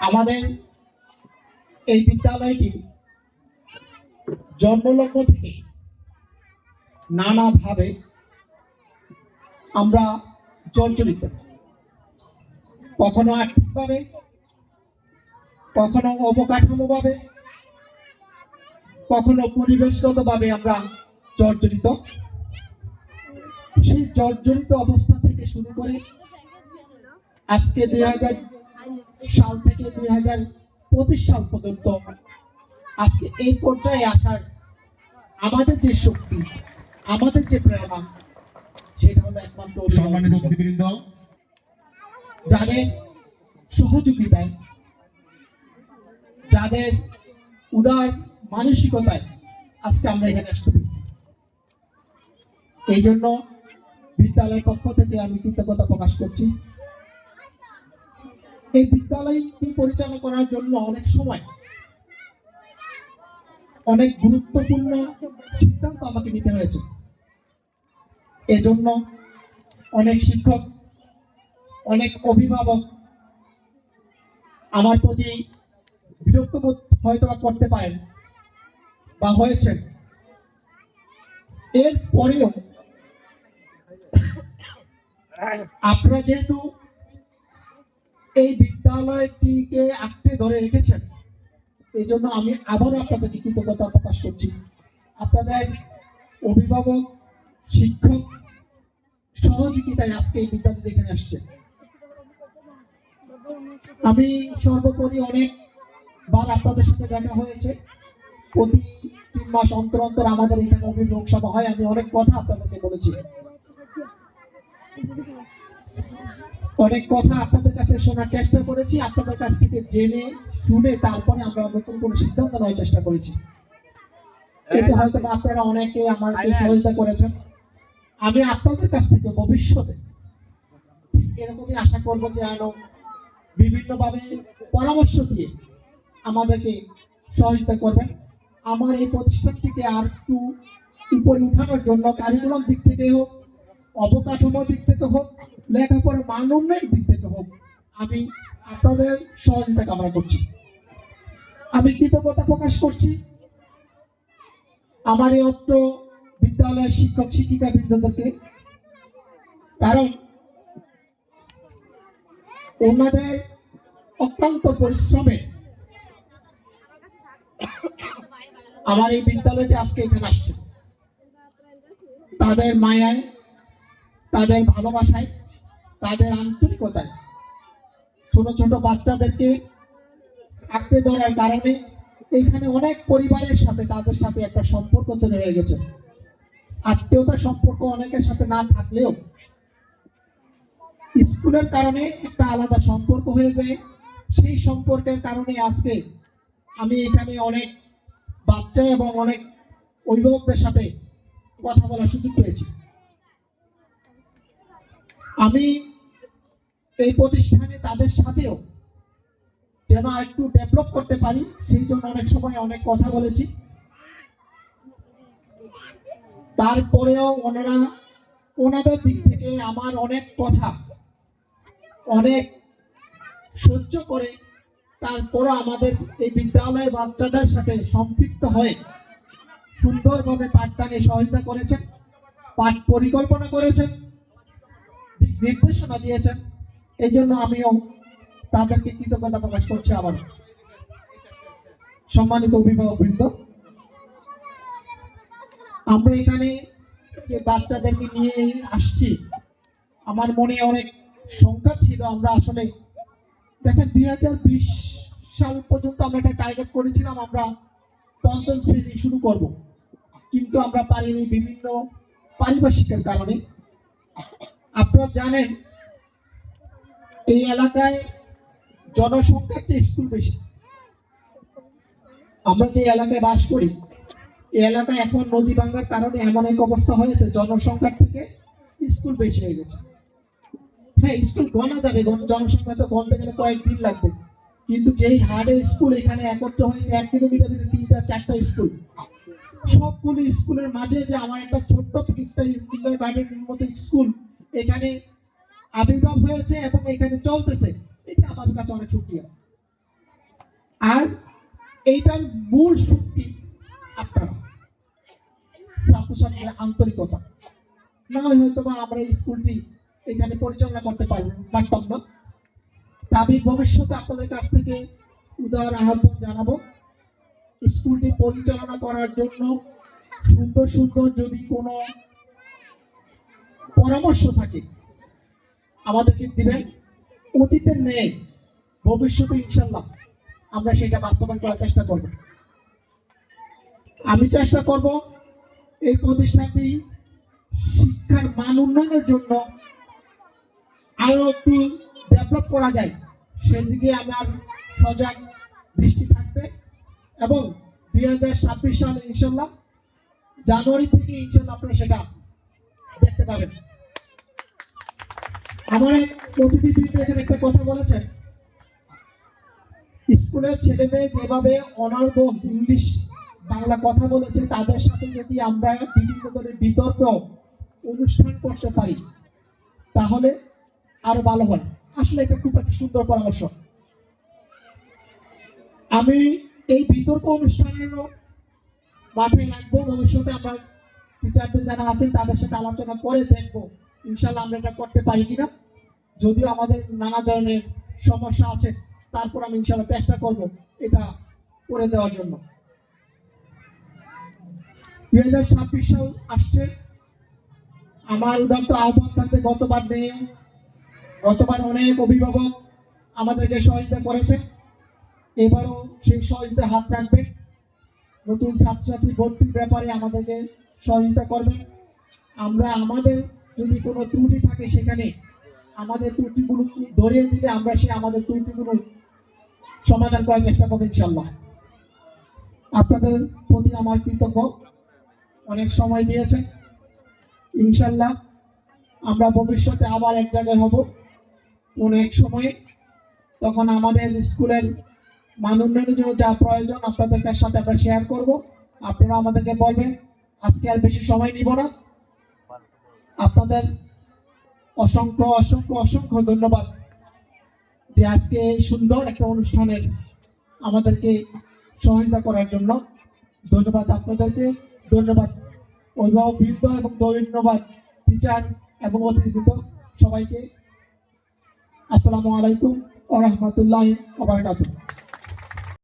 আমাদের এই বিদ্যালয়টি জন্মলগ্ন থেকে নানাভাবে আমরা জর্জরিত। কখনো আর্থিকভাবে, কখনো অবকাঠামোভাবে, কখনো পরিবেশগতভাবে আমরা জর্জরিত। সেই জর্জরিত অবস্থা থেকে শুরু করে আজকে দুই হাজার সাল থেকে দুই হাজার পঁচিশ সাল পর্যন্ত আজকে এই পর্যায়ে আসার আমাদের যে শক্তি আমাদের যে প্রেরণা সেটা হলো একমাত্র সম্মানিত অতিথিবৃন্দ। যাদের সহযোগিতায় যাদের উদার মানসিকতায় আজকে আমরা এখানে আসতে পেরেছি। এই জন্য বিদ্যালয়ের পক্ষ থেকে আমি কৃতজ্ঞতা প্রকাশ করছি। এই বিদ্যালয়টি পরিচালনা করার জন্য অনেক সময়, অনেক গুরুত্বপূর্ণ সিদ্ধান্ত আমাকে নিতে হয়েছে। এজন্য অনেক শিক্ষক, অনেক অভিভাবক আমার প্রতি বিরক্ত বোধ হয়তো করতে পারেন বা হয়েছেন। এর পরেও আপনারা যেহেতু এই বিদ্যালয়টিকে আঁকড়ে ধরে রেখেছেন। এই জন্য আমি আবারও আপনাদেরকে কৃতজ্ঞতা প্রকাশ করছি। আপনাদের অভিভাবক, শিক্ষক সহযোগিতায় আজকে এই বিদ্যালয় এখানে আসছে। আমি সর্বোপরি অনেক বার আপনাদের সাথে দেখা হয়েছে। প্রতি তিন মাস অন্তর অন্তর আমাদের এখানে অভিভাবক সভা হয়। আমি অনেক কথা আপনাদেরকে বলেছি। অনেক কথা আপনাদের কাছে শোনার চেষ্টা করেছি, আপনাদের কাছ থেকে জেনে, শুনে তারপরে আমরা নতুন কোনো সিদ্ধান্ত নেওয়ার চেষ্টা করেছি। এতে হয়তো আপনারা অনেকে আমাকে সহযোগিতা করেছেন। আমি আপনাদের কাছ থেকে ভবিষ্যতে এরকমই আশা করব যে আরও বিভিন্নভাবে পরামর্শ দিয়ে আমাদেরকে সহযোগিতা করবেন। আমার এই প্রতিষ্ঠানটিকে আর একটু উপরে উঠানোর জন্য কারিকুলাম দিক থেকে হোক, অবকাঠামো দিক থেকে হোক লেখাপড়ার মান উন্নয়নের দিক থেকে হোক, আমি আপনাদের সহযোগিতা কামনা করছি। আমি কৃতজ্ঞতা প্রকাশ করছি। আমার এই অত্র বিদ্যালয়ের শিক্ষক শিক্ষিকা বৃন্দদেরকে, কারণ ওনাদের অক্লান্ত পরিশ্রমে আমার এই বিদ্যালয়টি আজকে এখানে আসছে। তাদের মায়ায়, তাদের ভালোবাসায় তাদের আন্তরিকতায়। ছোট ছোট বাচ্চাদেরকে আঁকড়ে ধরার কারণে এখানে অনেক পরিবারের সাথে তাদের সাথে একটা সম্পর্ক তৈরি হয়ে গেছে। আত্মীয়তার সম্পর্ক অনেকের সাথে না থাকলেও স্কুলের কারণে একটা আলাদা সম্পর্ক হয়ে যায়। সেই সম্পর্কের কারণে আজকে আমি এখানে অনেক বাচ্চা এবং অনেক অভিভাবকদের সাথে কথা বলার সুযোগ পেয়েছি। আমি এই প্রতিষ্ঠানে তাদের সাথেও যেন একটু ডেভেলপ করতে পারি, সেই জন্য অনেক সময় অনেক কথা বলেছি। তারপরেও ওনারা, ওনাদের দিক থেকে আমার অনেক কথা, অনেক সহ্য করে তারপরও আমাদের এই বিদ্যালয়ের বাচ্চাদের সাথে সম্পৃক্ত হয়ে সুন্দরভাবে পাঠদানে সহায়তা করেছেন, পাঠ পরিকল্পনা করেছেন। নির্দেশনা দিয়েছেন। এই জন্য আমিও তাদেরকে কৃতজ্ঞতা প্রকাশ করছি আবার। সম্মানিত অভিভাবক বৃন্দ আমরা এখানে যে বাচ্চাদেরকে নিয়ে আসছি, আমার মনে অনেক সংখ্যা ছিল। আমরা আসলে দেখেন, দুই হাজার বিশ সাল পর্যন্ত আমরা একটা টার্গেট করেছিলাম, আমরা পঞ্চম শ্রেণি শুরু করব। কিন্তু আমরা পারিনি বিভিন্ন পারিপার্শ্বিকের কারণে। আপনারা জানেন, এই এলাকায় জনসংখ্যার চেয়ে স্কুল বেশি। আমরা যে এলাকায় বাস করি, এই এলাকায় এখন নদী ভাঙ্গার কারণে এমন এক অবস্থা হয়েছে, জনসংখ্যার থেকে স্কুল বেশি হয়ে গেছে। হ্যাঁ স্কুল গণা যাবে জনসংখ্যা তো গণতে গেলে কয়েকদিন লাগবে। কিন্তু যেই হারে স্কুল এখানে একত্র হয়েছে, এক কিলোমিটার ভিতরে তিনটা, চারটা স্কুল। সবগুলো স্কুলের মাঝে যে আমার একটা ছোট্ট একটা গার্ডেনের মতো স্কুল এখানে আবির্ভাব হয়েছে এবং এখানে চলতেছে। এটা আমাদের কাছে অনেক সুক্রিয়া আর এইটার মূল শক্তি আপনারা। আন্তরিকতা। না হয় হয়তো বা আমরা এই স্কুলটি এখানে পরিচালনা করতে পারব পারতাম না। আমি ভবিষ্যতে আপনাদের কাছ থেকে উদাহরণ আহ্বান জানাব। স্কুলটি পরিচালনা করার জন্য সুন্দর সুন্দর যদি কোনো পরামর্শ থাকে, আমাদেরকে দিবেন, অতীতের নেই ভবিষ্যতে ইনশাল্লাহ আমরা সেটা বাস্তবায়ন করার চেষ্টা করব। আমি চেষ্টা করব এই প্রতিষ্ঠানটি শিক্ষার মান উন্নয়নের জন্য আরও একটু ডেভেলপ করা যায়। সেদিকে আমার সজাগ দৃষ্টি থাকবে এবং দুই হাজার ছাব্বিশ সালে ইনশাল্লাহ জানুয়ারি থেকে ইনশাল্লাহ আপনারা সেটা দেখতে পাবেন। আমার এক অতিথিবৃন্দ এখানে একটা কথা বলেছেন। স্কুলের ছেলে মেয়ে যেভাবে অনর্গল ইংলিশ বাংলা কথা বলেছে, তাদের সাথে যদি আমরা বিভিন্ন ধরনের বিতর্ক অনুষ্ঠান করতে পারি, তাহলে আরও ভালো হয়। আসলে এটা খুব একটা সুন্দর পরামর্শ। আমি এই বিতর্ক অনুষ্ঠানেরও মাথায় রাখব, ভবিষ্যতে আমরা টিচারদের যারা আছেন তাদের সাথে আলোচনা করে দেখব। ইনশাল্লাহ আমরা এটা করতে পারি কিনা? যদিও আমাদের নানা ধরনের সমস্যা আছে, তারপর আমি ইনশাল্লাহ চেষ্টা করব এটা করে দেওয়ার জন্য। দুই হাজার ছাব্বিশ সাল আসছে। আমার উদান্ত আহ্বান থাকবে, গতবার নিয়ে। গতবার অনেক অভিভাবক আমাদেরকে সহযোগিতা করেছে। এবারও সেই সহযোগিতার হাত রাখবেন নতুন ছাত্রছাত্রী ভর্তির ব্যাপারে আমাদেরকে সহযোগিতা করবেন আমরা আমাদের যদি কোনো ত্রুটি থাকে সেখানে আমাদের ত্রুটিগুলো ধরিয়ে দিলে আমরা সে আমাদের ত্রুটিগুলো সমাধান করার চেষ্টা করব ইনশাল্লাহ আপনাদের প্রতি আমার কৃতজ্ঞ। অনেক সময় দিয়েছেন ইনশাল্লাহ আমরা ভবিষ্যতে আবার এক জায়গায় হব। কোন এক সময়ে তখন আমাদের স্কুলের মান উন্নয়নের জন্য যা প্রয়োজন আপনাদের সাথে আমরা শেয়ার করব। আপনারা আমাদেরকে বলবেন, আজকে আর বেশি সময় নিব না। আপনাদের অসংখ্য অসংখ্য অসংখ্য ধন্যবাদ যে আজকে এই সুন্দর একটা অনুষ্ঠানের আমাদেরকে সহায়তা করার জন্য। ধন্যবাদ আপনাদেরকে। ধন্যবাদ অভিভাবক বৃন্দ এবং ধন্যবাদ টিচার এবং অতিথিবৃন্দ সবাইকে। আসসালামু আলাইকুম ও রহমতুল্লাহ